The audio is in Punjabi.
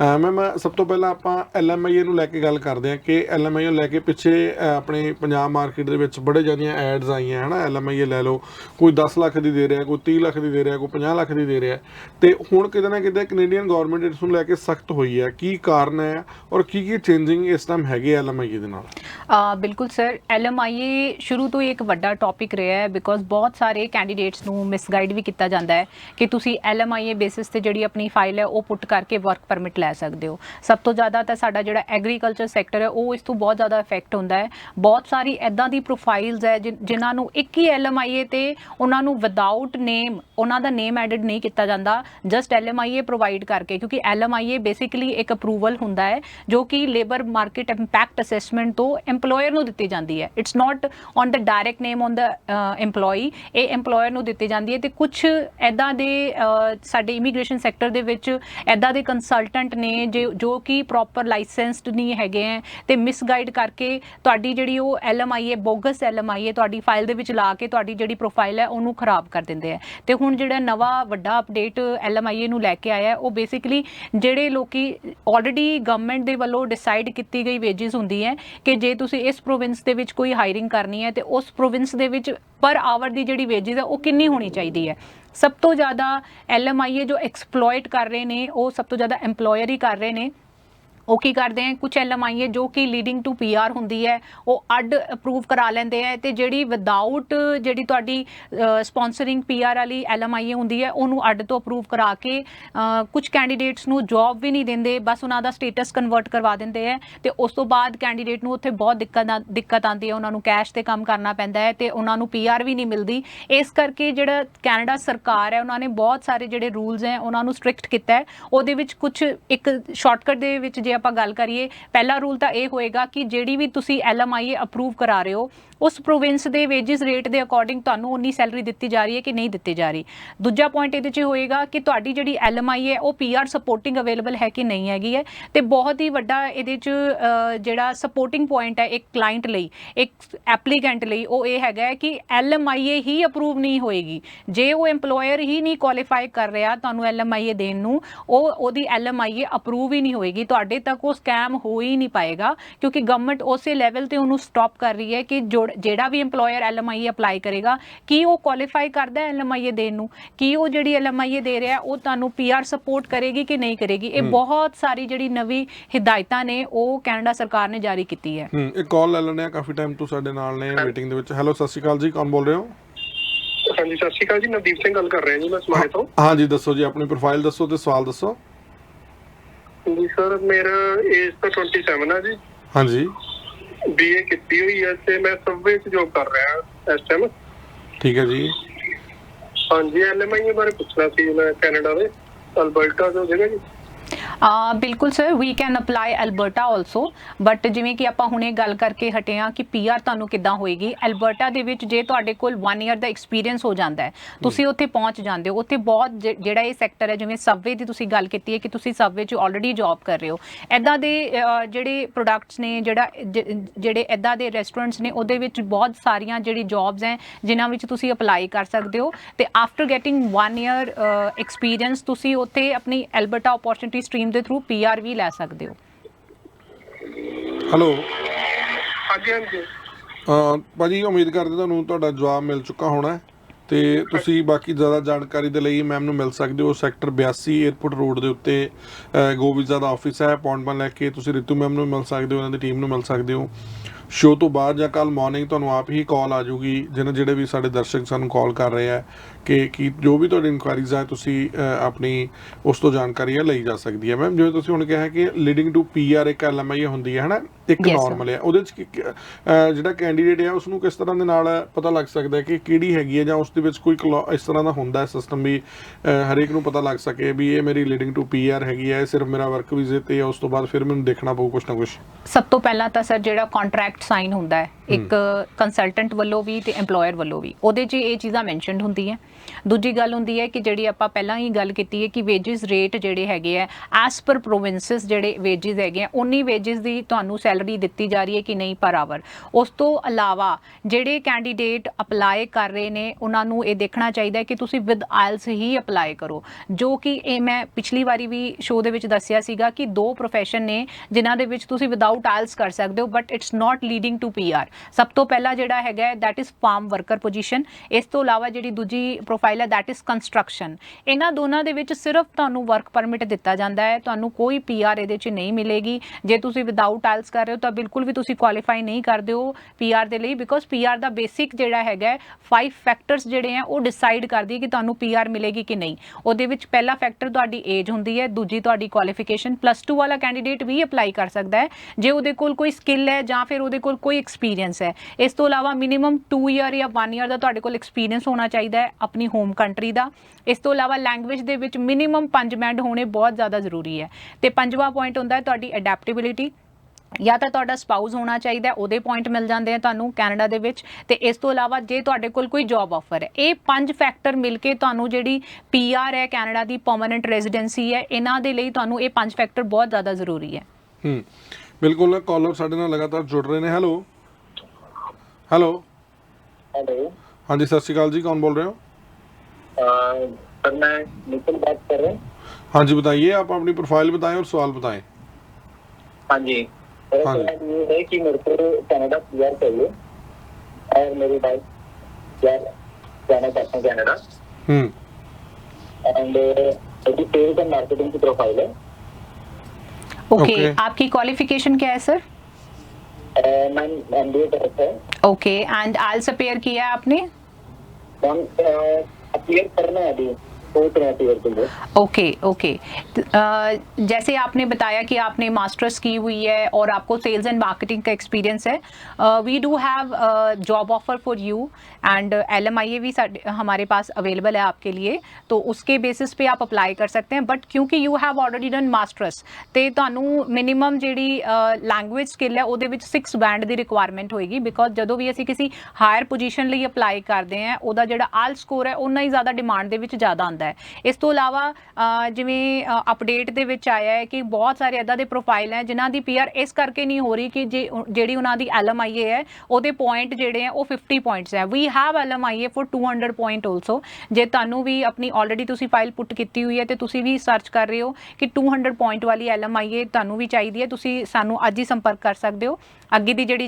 ਮੈਮ ਸਭ ਤੋਂ ਪਹਿਲਾਂ ਆਪਾਂ ਐਲਐਮਆਈਏ ਨੂੰ ਲੈ ਕੇ ਗੱਲ ਕਰਦੇ ਹਾਂ ਕਿ ਐਲਐਮਆਈਏ ਨੂੰ ਲੈ ਕੇ ਪਿੱਛੇ ਆਪਣੇ ਪੰਜਾਬ ਮਾਰਕੀਟ ਦੇ ਵਿੱਚ ਬੜੇ ਜ਼ਿਆਦੀਆਂ ਐਡਸ ਆਈਆਂ, ਹਨਾ? ਐਲਐਮਆਈਏ ਲੈ ਲਓ, ਕੋਈ 10 ਲੱਖ ਦੀ ਦੇ ਰਿਹਾ, ਕੋਈ 30 ਲੱਖ ਦੀ ਦੇ ਰਿਹਾ, ਕੋਈ 50 ਲੱਖ ਦੀ ਦੇ ਰਿਹਾ। ਤੇ ਹੁਣ ਕਿਤੇ ਨਾ ਕਿਤੇ ਕੈਨੇਡੀਅਨ ਗਵਰਨਮੈਂਟ ਇਸ ਨੂੰ ਲੈ ਕੇ ਸਖਤ ਹੋਈ ਹੈ। ਕੀ ਕਾਰਨ ਹੈ ਔਰ ਕੀ ਕੀ ਚੇਂਜਿੰਗ ਇਸ ਟਾਈਮ ਹੈਗੇ ਐਲਐਮਆਈਏ ਦੇ ਨਾਲ? ਬਿਲਕੁਲ ਸਰ ਐਲਐਮਆਈਏ ਸ਼ੁਰੂ ਤੋਂ ਹੀ ਇੱਕ ਵੱਡਾ ਟੌਪਿਕ ਰਿਹਾ ਹੈ ਬਿਕੋਜ਼ ਬਹੁਤ ਸਾਰੇ ਕੈਂਡੀਡੇਟਸ ਨੂੰ ਮਿਸਗਾਈਡ ਵੀ ਕੀਤਾ ਜਾਂਦਾ ਹੈ ਕਿ ਤੁਸੀਂ ਐਲਐਮਆਈਏ ਬੇਸਿਸ ਤੇ ਜਿਹੜੀ ਆਪਣੀ ਫਾਈਲ ਹੈ, ਉਹ ਪੁੱਟ ਕਰਕੇ ਵਰਕ ਪਰਮਿਟ ਲੈ ਸਕਦੇ ਹੋ। ਸਭ ਤੋਂ ਜ਼ਿਆਦਾ ਤਾਂ ਸਾਡਾ ਜਿਹੜਾ ਐਗਰੀਕਲਚਰ ਸੈਕਟਰ ਹੈ, ਉਹ ਇਸ ਤੋਂ ਬਹੁਤ ਜ਼ਿਆਦਾ ਇਫੈਕਟ ਹੁੰਦਾ ਹੈ। ਬਹੁਤ ਸਾਰੀ ਐਦਾਂ ਦੀ ਪ੍ਰੋਫਾਈਲਸ ਹੈ ਜਿਨ- ਜਿਨ੍ਹਾਂ ਨੂੰ ਇੱਕ ਹੀ ਐਲਐਮਆਈਏ ਤੇ ਉਹਨਾਂ ਨੂੰ ਵਿਦਆਊਟ ਨੇਮ ਉਹਨਾਂ ਦਾ ਨੇਮ ਐਡਿਡ ਨਹੀਂ ਕੀਤਾ ਜਾਂਦਾ ਜਸਟ ਐਲਐਮਆਈਏ ਪ੍ਰੋਵਾਈਡ ਕਰਕੇ, ਕਿਉਂਕਿ ਐਲਐਮਆਈਏ ਬੇਸਿਕਲੀ ਇੱਕ ਅਪਰੂਵਲ ਹੁੰਦਾ ਹੈ, ਜੋ ਕਿ ਲੇਬਰ ਮਾਰਕੀਟ ਇੰਪੈਕਟ ਅਸੈਸਮੈਂਟ ਤੋਂ EMPLOYER ਨੂੰ ਦਿੱਤੀ ਜਾਂਦੀ ਹੈ। It's not on the direct name on the EMPLOYEE ਇਹ EMPLOYER ਨੂੰ ਦਿੱਤੀ ਜਾਂਦੀ ਹੈ ਤੇ ਕੁਝ ਐਦਾਂ ਦੇ ਸਾਡੇ ਇਮੀਗ੍ਰੇਸ਼ਨ ਸੈਕਟਰ ਦੇ ਵਿੱਚ ਐਦਾਂ ਦੇ ਕੰਸਲਟੈਂਟ ਨੇ ਜੋ ਜੋ ਕਿ ਪ੍ਰੋਪਰ ਲਾਇਸੈਂਸਡ ਨਹੀਂ ਹੈਗੇ ਹੈ ਤੇ ਮਿਸਗਾਈਡ ਕਰਕੇ ਤੁਹਾਡੀ ਜਿਹੜੀ ਉਹ ਐਲਐਮਆਈਏ ਬੋਗਸ ਐਲਐਮਆਈਏ ਤੁਹਾਡੀ ਫਾਈਲ ਦੇ ਵਿੱਚ ਲਾ ਕੇ ਤੁਹਾਡੀ ਜਿਹੜੀ ਪ੍ਰੋਫਾਈਲ ਹੈ, ਉਹਨੂੰ ਖਰਾਬ ਕਰ ਦਿੰਦੇ ਆ ਤੇ ਹੁਣ ਜਿਹੜਾ ਨਵਾਂ ਵੱਡਾ ਅਪਡੇਟ ਐਲਐਮਆਈਏ ਨੂੰ ਲੈ ਕੇ ਆਇਆ, ਉਹ ਬੇਸਿਕਲੀ ਜਿਹੜੇ ਲੋਕੀ ਆਲਰੇਡੀ ਗਵਰਨਮੈਂਟ ਦੇ ਵੱਲੋਂ ਡਿਸਾਈਡ ਕੀਤੀ ਗਈ ਵੇਜਸ ਹੁੰਦੀ ਹੈ ਕਿ ਜੇ ਤੁਸੀਂ ਇਸ ਪ੍ਰੋਵਿੰਸ ਦੇ ਵਿੱਚ ਕੋਈ ਹਾਇਰਿੰਗ ਕਰਨੀ ਹੈ ਤੇ ਉਸ ਪ੍ਰੋਵਿੰਸ ਦੇ ਵਿੱਚ ਪਰ ਆਵਰ ਦੀ ਜਿਹੜੀ ਵੇਜਿਸ ਹੈ ਉਹ ਕਿੰਨੀ ਹੋਣੀ ਚਾਹੀਦੀ ਹੈ? ਸਭ ਤੋਂ ਜ਼ਿਆਦਾ ਐਲਐਮਆਈਏ ਜੋ ਐਕਸਪਲੋਇਟ ਕਰ ਰਹੇ ਨੇ, ਉਹ ਸਭ ਤੋਂ ਜ਼ਿਆਦਾ EMPLOYER ਹੀ ਕਰ ਰਹੇ ਨੇ। ਉਹ ਕੀ ਕਰਦੇ ਆ? ਕੁਝ ਐਲਐਮਆਈਏ ਜੋ ਕਿ ਲੀਡਿੰਗ ਟੂ ਪੀਆਰ ਹੁੰਦੀ ਹੈ। ਉਹ ਅੱਡ ਅਪਰੂਵ ਕਰਾ ਲੈਂਦੇ ਆ ਤੇ ਜਿਹੜੀ ਵਿਦਆਊਟ ਜਿਹੜੀ ਤੁਹਾਡੀ ਸਪਾਂਸਰਿੰਗ ਪੀਆਰ ਵਾਲੀ ਐਲਐਮਆਈਏ ਹੁੰਦੀ ਹੈ, ਉਹਨੂੰ ਅੱਡ ਤੋਂ ਅਪਰੂਵ ਕਰਾ ਕੇ ਕੁਝ ਕੈਂਡੀਡੇਟਸ ਨੂੰ ਜੌਬ ਵੀ ਨਹੀਂ ਦਿੰਦੇ, ਬਸ ਉਹਨਾਂ ਦਾ ਸਟੇਟਸ ਕਨਵਰਟ ਕਰਵਾ ਦਿੰਦੇ ਆ ਤੇ ਉਸ ਤੋਂ ਬਾਅਦ ਕੈਂਡੀਡੇਟ ਨੂੰ ਉੱਥੇ ਬਹੁਤ ਦਿੱਕਤ ਆ- ਦਿੱਕਤ ਆਉਂਦੀ ਹੈ, ਉਹਨਾਂ ਨੂੰ ਕੈਸ਼ ਤੇ ਕੰਮ ਕਰਨਾ ਪੈਂਦਾ ਹੈ ਤੇ ਉਹਨਾਂ ਨੂੰ ਪੀਆਰ ਵੀ ਨਹੀਂ ਮਿਲਦੀ। ਇਸ ਕਰਕੇ ਜਿਹੜਾ ਕੈਨੇਡਾ ਸਰਕਾਰ ਹੈ, ਉਹਨਾਂ ਨੇ ਬਹੁਤ ਸਾਰੇ ਜਿਹੜੇ ਰੂਲਸ ਹੈ, ਉਹਨਾਂ ਨੂੰ ਸਟ੍ਰਿਕਟ ਕੀਤਾ ਹੈ। ਉਹਦੇ ਵਿੱਚ ਕੁਝ ਇੱਕ ਸ਼ਾਰਟਕਟ ਦੇ ਵਿੱਚ ਜੇ ਆਪਾਂ ਗੱਲ ਕਰੀਏ, ਪਹਿਲਾ ਰੂਲ ਤਾਂ ਇਹ ਹੋਏਗਾ ਕਿ ਜਿਹੜੀ ਵੀ ਤੁਸੀਂ ਐਲਐਮਆਈਏ ਅਪਰੂਵ ਕਰਾ ਰਹੇ ਹੋ ਉਸ ਪ੍ਰੋਵਿੰਸ ਦੇ ਵੇਜਸ ਰੇਟ ਦੇ ਅਕੋਰਡਿੰਗ ਤੁਹਾਨੂੰ ਉਨੀ ਸੈਲਰੀ ਦਿੱਤੀ ਜਾ ਰਹੀ ਹੈ ਕਿ ਨਹੀਂ ਦਿੱਤੀ ਜਾ ਰਹੀ। ਦੂਜਾ ਪੁਆਇੰਟ ਇਹਦੇ 'ਚ ਹੋਏਗਾ ਕਿ ਤੁਹਾਡੀ ਜਿਹੜੀ ਐਲਐਮਆਈ ਹੈ, ਉਹ ਪੀਆਰ ਸਪੋਰਟਿੰਗ ਅਵੇਲੇਬਲ ਹੈ ਕਿ ਨਹੀਂ ਹੈਗੀ ਹੈ। ਤੇ ਬਹੁਤ ਹੀ ਵੱਡਾ ਇਹਦੇ 'ਚ ਜਿਹੜਾ ਸਪੋਰਟਿੰਗ ਪੁਆਇੰਟ ਹੈ ਇੱਕ ਕਲਾਇੰਟ ਲਈ, ਇੱਕ ਐਪਲੀਕੈਂਟ ਲਈ, ਉਹ ਇਹ ਹੈਗਾ ਹੈ ਕਿ ਐਲਐਮਆਈਏ ਹੀ ਅਪਰੂਵ ਨਹੀਂ ਹੋਏਗੀ। ਜੇ ਉਹ EMPLOYER ਹੀ ਨਹੀਂ ਕੁਆਲੀਫਾਈ ਕਰ ਰਿਹਾ ਤੁਹਾਨੂੰ ਐਲਐਮਆਈਏ ਦੇਣ ਨੂੰ, ਉਹ, ਉਹਦੀ ਐਲਐਮਆਈਏ ਅਪਰੂਵ ਹੀ ਨਹੀਂ ਹੋਏਗੀ। ਤੁਹਾਡੇ ਤੱਕ ਉਹ ਸਕੈਮ ਹੋ ਹੀ ਨਹੀਂ ਪਾਏਗਾ, ਕਿਉਂਕਿ ਗਵਰਨਮੈਂਟ ਉਸੇ ਲੈਵਲ ਤੇ ਉਹਨੂੰ ਸਟਾਪ ਕਰ ਰਹੀ ਹੈ ਕਿ ਜੋ- ਜਿਹੜਾ ਵੀ EMPLOYER ਐਲਐਮਆਈਏ ਅਪਲਾਈ ਕਰੇਗਾ ਕੀ ਉਹ ਕੁਆਲੀਫਾਈ ਕਰਦਾ ਹੈ ਐਲਐਮਆਈਏ ਦੇਣ ਨੂੰ? ਕੀ ਉਹ ਜਿਹੜੀ ਐਲਐਮਆਈਏ ਦੇ ਰਿਹਾ ਉਹ ਤੁਹਾਨੂੰ ਪੀਆਰ ਸਪੋਰਟ ਕਰੇਗੀ ਕਿ ਨਹੀਂ ਕਰੇਗੀ? ਇਹ ਬਹੁਤ ਸਾਰੀ ਜਿਹੜੀ ਨਵੀਂ ਹਿਦਾਇਤਾਂ ਨੇ ਉਹ ਕੈਨੇਡਾ ਸਰਕਾਰ ਨੇ ਜਾਰੀ ਕੀਤੀ ਹੈ। ਹੂੰ ਇੱਕ ਕਾਲ ਲੈ ਲੈਣੇ ਆ ਕਾਫੀ ਟਾਈਮ ਤੋਂ ਸਾਡੇ ਨਾਲ ਨੇ ਮੀਟਿੰਗ ਦੇ ਵਿੱਚ। ਹੈਲੋ ਸਤਿ ਸ਼੍ਰੀ ਅਕਾਲ ਜੀ ਕੌਣ ਬੋਲ ਰਹੇ ਹੋ? ਹਾਂਜੀ ਸਤਿ ਸ਼੍ਰੀ ਅਕਾਲ ਜੀ ਨਵਦੀਪ ਸਿੰਘ ਗੱਲ ਕਰ ਰਿਹਾ ਜੀ ਮੈਂ ਸਮਾਣੇ ਤੋਂ। ਹਾਂਜੀ ਦੱਸੋ ਜੀ ਆਪਣੀ ਪ੍ਰੋਫਾਈਲ ਦੱਸੋ ਤੇ ਸਵਾਲ ਦੱਸੋ। ਜੀ ਸਰ ਮੇਰਾ ਏਜ ਤਾਂ 27 ਹੈ ਜੀ। ਹਾਂਜੀ। ਬੀਏ ਕੀਤੀ ਹੋਈ ਹੈ ਤੇ ਮੈਂ ਸਬਵੇ 'ਚ ਜੋਬ ਕਰ ਰਿਹਾ ਇਸ ਟਾਈਮ ਠੀਕ ਹੈ ਜੀ। ਹਾਂਜੀ ਐਲਐਮਆਈ ਬਾਰੇ ਪੁੱਛਣਾ ਸੀ ਮੈਂ ਕੈਨੇਡਾ ਦੇ। ਅਲਬਰਟਾ ਤੋਂ ਜਗ੍ਹਾ ਜੀ। ਬਿਲਕੁਲ sir we can apply Alberta also but ਜਿਵੇਂ ਕਿ ਆਪਾਂ ਹੁਣੇ ਗੱਲ ਕਰਕੇ ਹਟੇ ਹਾਂ ਕਿ ਪੀਆਰ ਤੁਹਾਨੂੰ ਕਿੱਦਾਂ ਹੋਏਗੀ ਐਲਬਰਟਾ ਦੇ ਵਿੱਚ ਜੇ ਤੁਹਾਡੇ ਕੋਲ 1 ਇਅਰ ਦਾ ਐਕਸਪੀਰੀਅੰਸ ਹੋ ਜਾਂਦਾ ਹੈ ਤੁਸੀਂ ਉੱਥੇ ਪਹੁੰਚ ਜਾਂਦੇ ਹੋ ਉੱਥੇ ਬਹੁਤ ਜਿਹੜਾ ਇਹ ਸੈਕਟਰ ਹੈ ਜਿਵੇਂ ਸਬਵੇ ਦੀ ਤੁਸੀਂ ਗੱਲ ਕੀਤੀ ਹੈ ਕਿ ਤੁਸੀਂ ਸਬਵੇ 'ਚ ਆਲਰੇਡੀ ਜੌਬ ਕਰ ਰਹੇ ਹੋ। ਐਦਾਂ ਦੇ ਜਿਹੜੇ ਪ੍ਰੋਡਕਟਸ ਨੇ ਜਿਹੜਾ ਜਿਹੜੇ ਐਦਾਂ ਦੇ ਰੈਸਟੋਰੈਂਟਸ ਨੇ ਉਹਦੇ ਵਿੱਚ ਬਹੁਤ ਸਾਰੀਆਂ ਜਿਹੜੀ ਜੌਬਸ ਹੈ ਜਿਨ੍ਹਾਂ ਵਿੱਚ ਤੁਸੀਂ ਅਪਲਾਈ ਕਰ ਸਕਦੇ ਹੋ। ਤੇ ਆਫਟਰ ਗੈਟਿੰਗ 1 ਇਅਰ ਐਕਸਪੀਰੀਅੰਸ ਤੁਸੀਂ ਉੱਥੇ ਆਪਣੀ ਐਲਬਰਟਾ ਓਪਰਚੁਨਿਟੀ ਸਟਰੀਮ ਦੇ ਥਰੂ ਪੀਆਰ ਵੀ ਲੈ ਸਕਦੇ ਹੋ। ਹੈਲੋ ਹਾਂਜੀ ਹਾਂਜੀ। ਅਹ ਭਾਜੀ ਉਮੀਦ ਕਰਦੇ ਤੁਹਾਨੂੰ ਤੁਹਾਡਾ ਜਵਾਬ ਮਿਲ ਚੁੱਕਾ ਹੋਣਾ ਹੈ ਤੇ ਤੁਸੀਂ ਬਾਕੀ ਜ਼ਿਆਦਾ ਜਾਣਕਾਰੀ ਦੇ ਲਈ ਮੈਮ ਨੂੰ ਮਿਲ ਸਕਦੇ ਹੋ ਸੈਕਟਰ 82 에ਅਰਪੋਰਟ ਰੋਡ ਦੇ ਉੱਤੇ ਵੀਜ਼ਾ ਦਾ ਆਫਿਸ ਹੈ। ਅਪਾਇੰਟਮੈਂਟ ਲੈ ਕੇ ਤੁਸੀਂ ਰਿਤੂ ਮੈਮ ਨੂੰ ਮਿਲ ਸਕਦੇ ਹੋ ਉਹਨਾਂ ਦੀ ਟੀਮ ਨੂੰ ਮਿਲ ਸਕਦੇ ਹੋ। ਸ਼ੋਅ ਤੋਂ ਬਾਅਦ ਜਾਂ ਕੱਲ ਮਾਰਨਿੰਗ ਤੁਹਾਨੂੰ ਆਪ ਹੀ ਕਾਲ ਆ ਜਾਊਗੀ ਜਿਹਨਾਂ ਜਿਹੜੇ ਵੀ ਸਾਡੇ ਦਰਸ਼ਕ ਸਾਨੂੰ ਕਾਲ ਕਰ ਰਹੇ ਆ ਕਿ ਕੀ ਜੋ ਵੀ ਤੁਹਾਡੀ ਇਨਕੁਆਇਰੀਜ਼ ਆ ਤੁਸੀਂ ਆਪਣੀ ਉਸ ਤੋਂ ਜਾਣਕਾਰੀ ਲਈ ਜਾ ਸਕਦੀ ਹੈ ਮੈਮ ਜਿਵੇਂ ਤੁਸੀਂ ਹੁਣ ਕਿਹਾ ਕਿ ਲੀਡਿੰਗ ਟੂ ਪੀਆਰ ਇੱਕ ਐਲਐਮਆਈ ਹੁੰਦੀ ਹੈ ਹਨਾ? ਇੱਕ. ਨਾਰਮਲ ਹੈ ਉਹਦੇ ਚ ਜਿਹੜਾ ਕੈਂਡੀਡੇਟ ਹੈ ਉਸ ਨੂੰ ਕਿਸ ਤਰ੍ਹਾਂ ਦੇ ਨਾਲ ਪਤਾ ਲੱਗ ਸਕਦਾ ਹੈ ਕਿ ਕਿਹੜੀ ਹੈਗੀ ਹੈ ਜਾਂ ਉਸ ਦੇ ਵਿੱਚ ਕੋਈ ਇਸ ਤਰ੍ਹਾਂ ਦਾ ਹੁੰਦਾ ਹੈ ਸਿਸਟਮ ਵੀ ਹਰੇਕ ਨੂੰ ਪਤਾ ਲੱਗ ਸਕੇ ਵੀ ਇਹ ਮੇਰੀ ਲੀਡਿੰਗ ਟੂ ਪੀਆਰ ਹੈਗੀ ਹੈ ਸਿਰਫ ਮੇਰਾ ਵਰਕ ਵੀਜ਼ੇ ਤੇ ਉਸ ਤੋਂ ਬਾਅਦ ਫਿਰ ਮੈਨੂੰ ਦੇਖਣਾ ਪਊ ਕੁਛ ਨਾ ਕੁਛ। ਸਭ ਤੋਂ ਪਹਿਲਾਂ ਤਾਂ ਸਰ ਜਿਹੜਾ ਕੰਟਰੈਕਟ ਸਾਈਨ ਹੁੰਦਾ ਹੈ। ਇੱਕ ਕੰਸਲਟੈਂਟ ਵੱਲੋਂ ਵੀ ਤੇ EMPLOYER ਵੱਲੋਂ ਵੀ। ਉਹਦੇ 'ਚ ਇਹ ਚੀਜ਼ਾਂ ਮੈਂਸ਼ਨਡ ਹੁੰਦੀਆਂ ਦੂਜੀ ਗੱਲ ਹੁੰਦੀ ਹੈ ਕਿ ਜਿਹੜੀ ਆਪਾਂ ਪਹਿਲਾਂ ਹੀ ਗੱਲ ਕੀਤੀ ਹੈ ਕਿ ਵੇਜਸ ਰੇਟ ਜਿਹੜੇ ਹੈਗੇ ਆ ਐਸ ਪਰ ਪ੍ਰੋਵਿੰਸਸ ਜਿਹੜੇ ਵੇਜਸ ਹੈਗੇ ਆ ਉਨੀ ਵੇਜਸ ਦੀ ਤੁਹਾਨੂੰ ਸੈਲਰੀ ਦਿੱਤੀ ਜਾ ਰਹੀ ਹੈ ਕਿ ਨਹੀਂ ਪਰ ਆਵਰ ਉਸ ਤੋਂ ਇਲਾਵਾ ਜਿਹੜੇ ਕੈਂਡੀਡੇਟ ਅਪਲਾਈ ਕਰ ਰਹੇ ਨੇ ਉਹਨਾਂ ਨੂੰ ਇਹ ਦੇਖਣਾ ਚਾਹੀਦਾ ਹੈ ਕਿ ਤੁਸੀਂ ਵਿਦ ਆਇਲਸ ਹੀ ਅਪਲਾਈ ਕਰੋ। ਜੋ ਕਿ ਇਹ ਮੈਂ ਪਿਛਲੀ ਵਾਰੀ ਵੀ ਸ਼ੋਅ ਦੇ ਵਿੱਚ ਦੱਸਿਆ ਸੀਗਾ ਕਿ ਦੋ ਪ੍ਰੋਫੈਸ਼ਨ ਨੇ ਜਿਨ੍ਹਾਂ ਦੇ ਵਿੱਚ ਤੁਸੀਂ ਵਿਦਆਊਟ ਆਇਲਸ ਕਰ ਸਕਦੇ ਹੋ but it's not leading to PR ਸਭ ਤੋਂ ਪਹਿਲਾ ਜਿਹੜਾ ਹੈਗਾ that is farm worker position ਇਸ ਤੋਂ ਇਲਾਵਾ ਜਿਹੜੀ ਦੂਜੀ ਪ੍ਰੋਫਾਈਲ ਹੈ ਦੈਟ ਇਜ਼ ਕੰਸਟਰਕਸ਼ਨ ਇਹਨਾਂ ਦੋਨਾਂ ਦੇ ਵਿੱਚ ਸਿਰਫ ਤੁਹਾਨੂੰ ਵਰਕ ਪਰਮਿਟ ਦਿੱਤਾ ਜਾਂਦਾ ਹੈ, ਤੁਹਾਨੂੰ ਕੋਈ ਪੀਆਰ ਇਹਦੇ 'ਚ ਨਹੀਂ ਮਿਲੇਗੀ। ਜੇ ਤੁਸੀਂ ਵਿਦਆਊਟ ਆਇਲਸ ਕਰ ਰਹੇ ਹੋ, ਤਾਂ ਬਿਲਕੁਲ ਵੀ ਤੁਸੀਂ ਕੁਆਲੀਫਾਈ ਨਹੀਂ ਕਰਦੇ ਹੋ ਪੀਆਰ ਦੇ ਲਈ ਬਿਕੋਜ਼ ਪੀਆਰ ਦਾ ਬੇਸਿਕ ਜਿਹੜਾ ਹੈਗਾ ਫਾਈਵ ਫੈਕਟਰਸ ਜਿਹੜੇ ਆ ਉਹ ਡਿਸਾਈਡ ਕਰਦੀ ਹੈ ਕਿ ਤੁਹਾਨੂੰ ਪੀਆਰ ਮਿਲੇਗੀ ਕਿ ਨਹੀਂ। ਉਹਦੇ ਵਿੱਚ ਪਹਿਲਾ ਫੈਕਟਰ ਤੁਹਾਡੀ ਏਜ ਹੁੰਦੀ ਹੈ, ਦੂਜੀ ਤੁਹਾਡੀ ਕੁਆਲੀਫਿਕੇਸ਼ਨ ਪਲੱਸ 2 ਵਾਲਾ ਕੈਂਡੀਡੇਟ ਵੀ ਅਪਲਾਈ ਕਰ ਸਕਦਾ ਹੈ। ਜੇ ਉਹਦੇ ਕੋਲ ਕੋਈ ਸਕਿੱਲ ਹੈ ਜਾਂ ਫਿਰ ਉਹਦੇ ਕੋਲ ਕੋਈ ਐਕਸਪੀਰੀਅੰਸ ਹੈ। ਇਸ ਤੋਂ ਇਲਾਵਾ ਮਿਨੀਮਮ 2 ਇਅਰ ਜਾਂ 1 ਇਅਰ ਦਾ ਤੁਹਾਡੇ ਕੋਲ ਐਕਸਪੀਰੀਅੰਸ ਹੋਣਾ ਚਾਹੀਦਾ ਹੈ ਆਪਣੀ ਹੋਮ ਕੰਟਰੀ ਦਾ। ਇਸ ਤੋਂ ਇਲਾਵਾ ਲੈਂਗੁਏਜ ਦੇ ਵਿੱਚ ਮਿਨੀਮਮ 5 ਮੈਂਡ ਹੋਣੇ ਬਹੁਤ ਜ਼ਿਆਦਾ ਜ਼ਰੂਰੀ ਹੈ। ਤੇ ਪੰਜਵਾਂ ਪੁਆਇੰਟ ਹੁੰਦਾ ਹੈ ਤੁਹਾਡੀ ਅਡੈਪਟੇਬਿਲਿਟੀ ਜਾਂ ਤਾਂ ਤੁਹਾਡਾ ਸਪਾਊਸ ਹੋਣਾ ਚਾਹੀਦਾ ਉਹਦੇ ਪੁਆਇੰਟ ਮਿਲ ਜਾਂਦੇ ਆ ਤੁਹਾਨੂੰ ਕੈਨੇਡਾ ਦੇ ਵਿੱਚ। ਤੇ ਇਸ ਤੋਂ ਇਲਾਵਾ ਜੇ ਤੁਹਾਡੇ ਕੋਲ ਕੋਈ ਜੌਬ ਆਫਰ ਹੈ, ਇਹ ਪੰਜ ਫੈਕਟਰ ਮਿਲ ਕੇ ਤੁਹਾਨੂੰ ਜਿਹੜੀ ਪੀਆਰ ਹੈ ਕੈਨੇਡਾ ਦੀ ਪਰਮਨੈਂਟ ਰੈਜ਼ੀਡੈਂਸੀ ਹੈ, ਇਹਨਾਂ ਦੇ ਲਈ ਤੁਹਾਨੂੰ ਇਹ ਪੰਜ ਫੈਕਟਰ ਬਹੁਤ ਜ਼ਿਆਦਾ ਜ਼ਰੂਰੀ ਹੈ। ਹੂੰ। ਬਿਲਕੁਲ ਕਾਲਰ ਸਾਡੇ ਨਾਲ ਲਗਾਤਾਰ ਜੁੜ ਰਹੇ ਨੇ ਹੈਲੋ ਹੈਲੋ हेलो ਹਾਂਜੀ ਸਤਿ ਸ਼੍ਰੀ ਅਕਾਲ ਜੀ ਕੌਣ बोल रहे हो सर मैं निखिल बात कर रहा हूँ हाँ जी बताइए आप अपनी प्रोफाइल बताएं और सवाल बताएं हाँ जी मेरा हाँ जी। सवाल ये है कि मेरे को कनाडा पीआर चाहिए और मेरी वाइफ यार जाना चाहते हैं कनाडा हम्म एंड मेरी सेल्स एंड मार्केटिंग की प्रोफाइल है ओके Okay. आपकी क्वालिफिकेशन क्या है सर अह, एम बी ए करता है ओके एंड आल्स अपेयर किया आपने? अपीयर करना है अभी। सोच रहे हैं अपीयर के लिए ओके ओके अ, जैसे आपने बताया कि आपने मास्टर्स की हुई है और आपको सेल्स एंड मार्केटिंग का एक्सपीरियंस है we do have job offer for you and L M I A भी साडे- हमारे पास अवेलेबल है आपके लिए तो उसके बेसिस पे आप अप्लाई कर सकते हैं बट क्योंकि you have already done masters ਤੇ ਤੁਹਾਨੂੰ ਮਿਨੀਮਮ ਜਿਹੜੀ ਲੈਂਗੁਏਜ ਸਕਿੱਲ ਹੈ ਉਹਦੇ ਵਿੱਚ 6 ਬੈਂਡ ਦੀ ਰਿਕੁਆਇਰਮੈਂਟ ਹੋਏਗੀ ਬਿਕੋਜ਼ ਜਦੋਂ ਵੀ ਅਸੀਂ ਕਿਸੇ ਹਾਇਰ ਪੋਜੀਸ਼ਨ ਲਈ ਅਪਲਾਈ ਕਰਦੇ ਹਾਂ ਉਹਦਾ ਜਿਹੜਾ ਆਲ ਸਕੋਰ ਹੈ ਉਨਾ ਹੀ ਜ਼ਿਆਦਾ ਡਿਮਾਂਡ ਦੇ ਵਿੱਚ ਜ਼ਿਆਦਾ ਆਉਂਦਾ ਹੈ। ਇਸ ਤੋਂ ਇਲਾਵਾ ਜਿਵੇਂ ਅਪਡੇਟ ਦੇ ਵਿੱਚ ਆਇਆ ਹੈ ਕਿ ਬਹੁਤ ਸਾਰੇ ਇਦਾਂ ਦੇ ਪ੍ਰੋਫਾਈਲ ਹੈ ਜਿਨ੍ਹਾਂ ਦੀ ਪੀਆਰ ਇਸ ਕਰਕੇ ਨਹੀਂ ਹੋ ਰਹੀ ਕਿ ਜੇ ਜਿਹੜੀ ਉਹਨਾਂ ਦੀ ਐਲਐਮਆਈਏ ਹੈ, ਉਹਦੇ ਪੁਆਇੰਟ ਜਿਹੜੇ ਆ ਉਹ 50 ਪੁਆਇੰਟਸ ਹੈ। We have LMIA for 200 point also ਜੇ ਤੁਹਾਨੂੰ ਵੀ ਆਪਣੀ ਆਲਰੇਡੀ ਤੁਸੀਂ ਫਾਈਲ ਪੁੱਟ ਕੀਤੀ ਹੋਈ ਹੈ ਤੇ ਤੁਸੀਂ ਵੀ ਸਰਚ ਕਰ ਰਹੇ ਹੋ ਕਿ 200 ਪੁਆਇੰਟ ਵਾਲੀ ਐਲਐਮਆਈਏ ਤੁਹਾਨੂੰ ਵੀ ਚਾਹੀਦੀ ਹੈ। ਤੁਸੀਂ ਸਾਨੂੰ ਅੱਜ ਹੀ ਸੰਪਰਕ ਕਰ ਸਕਦੇ ਹੋ। ਅੱਗੇ ਦੀ ਜਿਹੜੀ